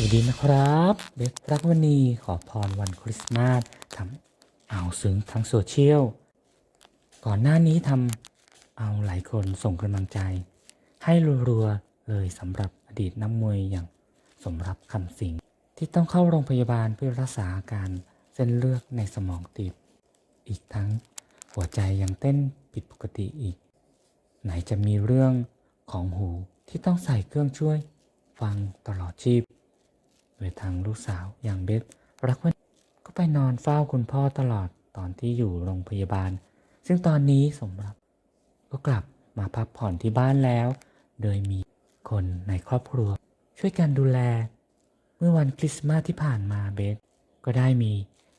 สวัสดีนะครับเบสรักวันนี้ขอพรวันคริสต์มาสทำเอาซึ้งทั้งโซเชียล ก่อนหน้านี้ทำเอาหลายคนส่งกำลังใจ ให้รัวๆเลยสำหรับอดีตนักมวยอย่างสมรับคำสิงที่ต้องเข้าโรงพยาบาลเพื่อรักษาอาการเส้นเลือดในสมองตีบ อีกทั้งหัวใจยังเต้นผิดปกติอีก ไหนจะมีเรื่องของหูที่ต้องใส่เครื่องช่วย ฟังตลอดชีพ โดยทางลูกสาวอย่างเบสรักวันก็ไปนอนเฝ้าคุณพ่อตลอดตอนที่อยู่โรงพยาบาล ซึ่งตอนนี้สมรับก็กลับมาพักผ่อนที่บ้านแล้ว โดยมีคนในครอบครัว ช่วยกันดูแล เมื่อวันคริสต์มาสที่ผ่านมาเบสก็ได้มี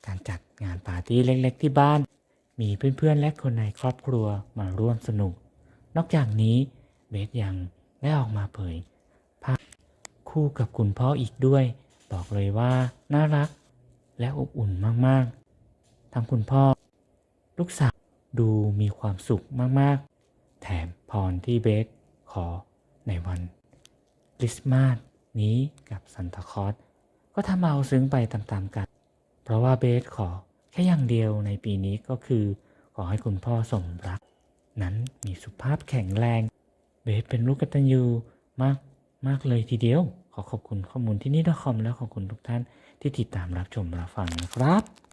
การจัดงานปาร์ตี้เล็กๆที่บ้าน มีเพื่อนๆและคนในครอบครัวมาร่วมสนุก นอกจากนี้เบสยังได้ออกมาเผยภาพคู่กับคุณพ่ออีกด้วย บอกเลยว่าน่ารักและอบอุ่นมากๆ ทั้งคุณพ่อ ลูกสาวดูมีความสุขมากๆ แถมพรที่เบสขอในวันคริสต์มาสนี้กับซันตาคอสก็ทำเอาซึ้งไปตามๆกัน เพราะว่าเบสขอแค่อย่างเดียวในปีนี้ก็คือ ขอให้คุณพ่อสมรัก นั้นมีสุขภาพแข็งแรง เบสเป็นลูกกตัญญูมากมากเลยทีเดียว ขอขอบคุณข้อมูลที่นี่ดอคอมและขอบคุณทุกท่านที่ติดตามรับชมรับฟังนะครับ